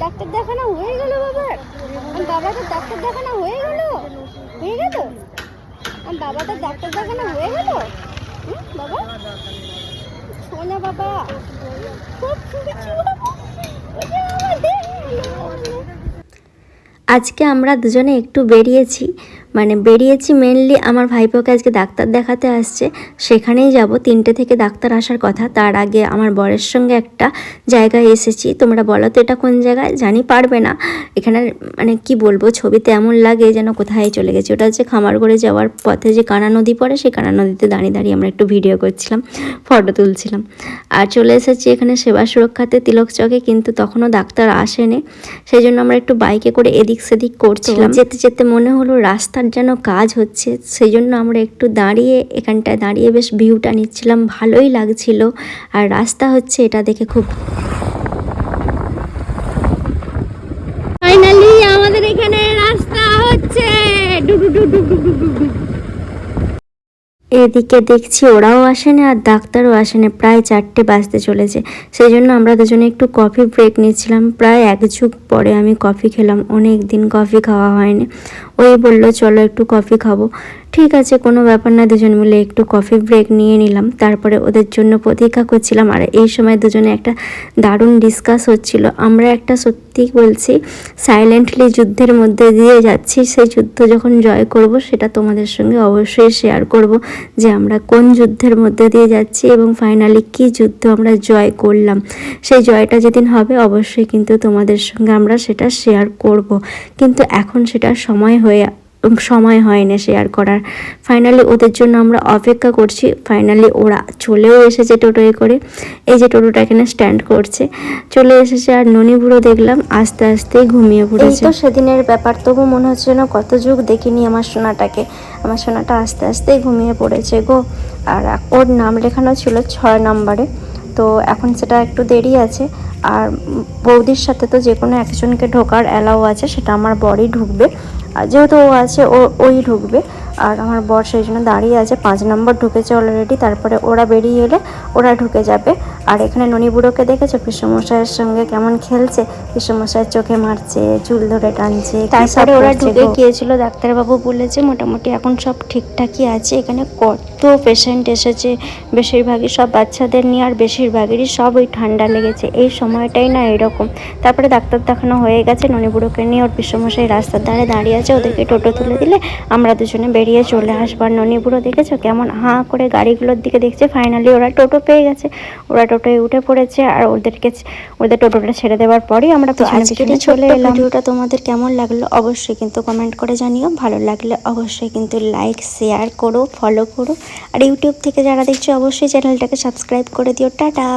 Doctor দেখানো হয়ে গেল বাবার আমার বাবাকে ডাক্তার দেখানো হয়ে গেল? হয়ে গেল? আমার বাবাটা ডাক্তার দেখানো হয়ে গেল? বাবা? সোনা বাবা। খুব। আজকে আমরা দুজনে একটু বেরিয়েছি। মানে বেরিয়েছি মেনলি আমার ভাইপোকে আজকে ডাক্তার দেখাতে আসছে। সেখানেই যাব তিনটে থেকে ডাক্তার আসার কথা। তার আগে আমার বরের সঙ্গে একটা জায়গায় এসেছি। তোমরা বলো তো এটা কোন জায়গায়? জানি পারবে না। এখানে মানে কি বলব ছবিতে এমন লাগে যেন কোথায় চলে গেছে। ওটা হচ্ছে খামারগড়ে যাওয়ার পথে যে কানা নদী পড়ে সেই কানা নদীতে দাঁড়িয়ে দাঁড়িয়ে আমরা একটু ভিডিও করছিলাম ফটো তুলছিলাম। আর চলে এসেছি এখানে সেবা সুরক্ষাতে তিলক চকে কিন্তু তখনও ডাক্তার আসেনি। সেই জন্য আমরা একটু বাইকে করে এদিক সেদিক করছিলাম। যেতে যেতে মনে হলো রাস্তার যেন কাজ হচ্ছে, সেই জন্য আমরা একটু দাঁড়িয়ে এখানটায় দাঁড়িয়ে বেশ ভিউটা নিচ্ছিলাম, ভালোই লাগছিল। আর রাস্তা হচ্ছে এটা দেখে খুব ফাইনালি আমাদের এখানে রাস্তা হচ্ছে। ডুডু ডুডু এদিকে দেখছি ওরাও আসেনি আর ডাক্তারও আসেনি প্রায় চারটে বাজতে চলেছে। সেই জন্য আমরা দুজনে একটু কফি ব্রেক নিয়েছিলাম প্রায় এক যুগ পরে আমি কফি খেলাম। অনেক দিন কফি খাওয়া হয়নি। ওই বলল, চলো একটু কফি খাব। ঠিক আছে, কোনো ব্যাপার না, দুজন মিলে একটু কফি ব্রেক নিয়ে নিলাম। তারপরে ওদের জন্য প্রতীক্ষা করছিলাম। আর এই সময় দুজনে একটা দারুণ ডিসকাস হচ্ছিল। আমরা একটা সত্যি বলছি সাইলেন্টলি যুদ্ধের মধ্যে দিয়ে যাচ্ছি, সেই যুদ্ধ যখন জয় করব, সেটা তোমাদের সঙ্গে অবশ্যই শেয়ার করব যে আমরা কোন যুদ্ধের মধ্যে দিয়ে যাচ্ছি এবং ফাইনালি কি যুদ্ধ আমরা জয় করলাম। সেই জয়টা যেদিন হবে, অবশ্যই কিন্তু তোমাদের সঙ্গে আমরা সেটা শেয়ার করব। কিন্তু এখন সেটা সময় হয়ে সময় হয় না শেয়ার করার। ফাইনালি ওদের জন্য আমরা অপেক্ষা করছি। ফাইনালি ওরা চলেও এসেছে টোটোয় করে। এই যে টোটোটা এখানে স্ট্যান্ড করছে। চলে এসেছে আর ননি বুড়ো দেখলাম আস্তে আস্তে ঘুমিয়ে পড়েছে তো সেদিনের ব্যাপার তবু মনে হচ্ছে না কত যুগ দেখিনি আমার সোনাটাকে। আমার সোনাটা আস্তে আস্তে ঘুমিয়ে পড়েছে গো। আর ওর নাম লেখানো ছিল ছয় নম্বরে। তো এখন সেটা একটু দেরি আছে। আর বৌদির সাথে তো যে কোনো একজনকে ঢোকার অ্যালাউ আছে সেটা আমার বরই ঢুকবে। আর যেহেতু ও আছে, ও, ওই ঢুকবে। আর আমার বর সেই জন্য দাঁড়িয়ে আছে, পাঁচ নম্বর ঢুকেছে অলরেডি তারপরে ওরা বেরিয়ে এলে ওরা ঢুকে যাবে। আর এখানে ননি বুড়োকে দেখেছ? কৃষ্ণমশাইয়ের সঙ্গে কেমন খেলছে? কৃষ্ণমশাইয়ের চোখে মারছে চুল ধরে টানছে তারপরে ওরা ঢুকে। গিয়েছিল ডাক্তারবাবু বলেছে মোটামুটি এখন সব ঠিকঠাকই আছে। এখানে কত পেশেন্ট এসেছে? বেশিরভাগই সব বাচ্চাদের নিয়ে আর বেশিরভাগেরই সব ওই ঠান্ডা লেগেছে। এই সময়টাই না এরকম। তারপরে ডাক্তার দেখানো হয়ে গেছে ননিবুড়োকে নিয়ে ওর পিসমশাই রাস্তার ধারে দাঁড়িয়ে আছে ওদেরকে টোটো তুলে দিলে আমরা দুজনে বেরিয়ে চলে আসব। আর ননিবুড়ো দেখেছ? কেমন হাঁ করে গাড়িগুলোর দিকে দেখছে। ফাইনালি ওরা টোটো পেয়ে গেছে। ওরা টোটোয় উঠে পড়েছে আর ওদেরকে ওদের টোটোটা ছেড়ে দেওয়ার পরেই আমরা চলে এলাম। ভিডিওটা তোমাদের কেমন লাগল অবশ্যই কিন্তু কমেন্ট করে জানিও। ভালো লাগলে অবশ্যই কিন্তু লাইক শেয়ার করো ফলো করো। আর ইউটিউব থেকে যারা দেখছ অবশ্যই চ্যানেলটাকে সাবস্ক্রাইব করে দিও। টাটা!